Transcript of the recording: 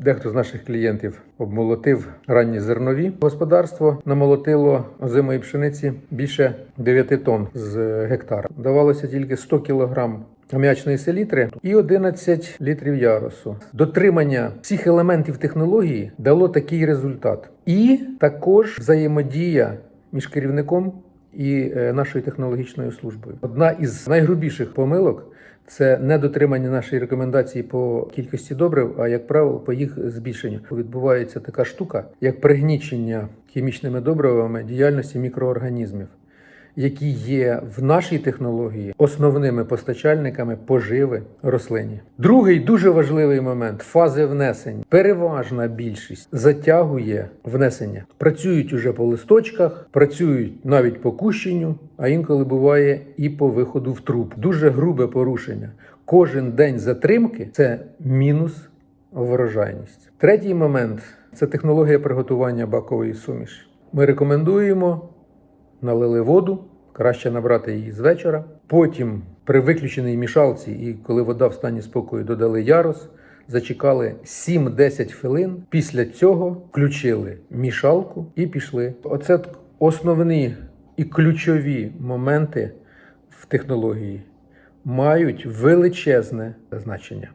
Дехто з наших клієнтів обмолотив ранні зернові. Господарство намолотило озимої пшениці більше 9 тонн з гектара. Давалося тільки 100 кілограм аміачної селітри і 11 літрів ярусу. Дотримання всіх елементів технології дало такий результат. І також взаємодія між керівником і е, нашою технологічною службою. Одна із найгрубіших помилок це недотримання нашої рекомендації по кількості добрив, а як правило, по їх збільшенню. Відбувається така штука, як пригнічення хімічними добривами діяльності мікроорганізмів, які є в нашій технології основними постачальниками поживи рослині. Другий дуже важливий момент фази внесення. Переважна більшість затягує внесення. Працюють уже по листочках, працюють навіть по кущенню, а інколи буває і по виходу в труб. Дуже грубе порушення. Кожен день затримки це мінус врожайність. Третій момент це технологія приготування бакової суміші. Ми рекомендуємо налили воду, краще набрати її з вечора. Потім при виключеній мішалці, і коли вода в стані спокою додали ярус, зачекали 7-10 хвилин. Після цього включили мішалку і пішли. Оце основні і ключові моменти в технології мають величезне значення.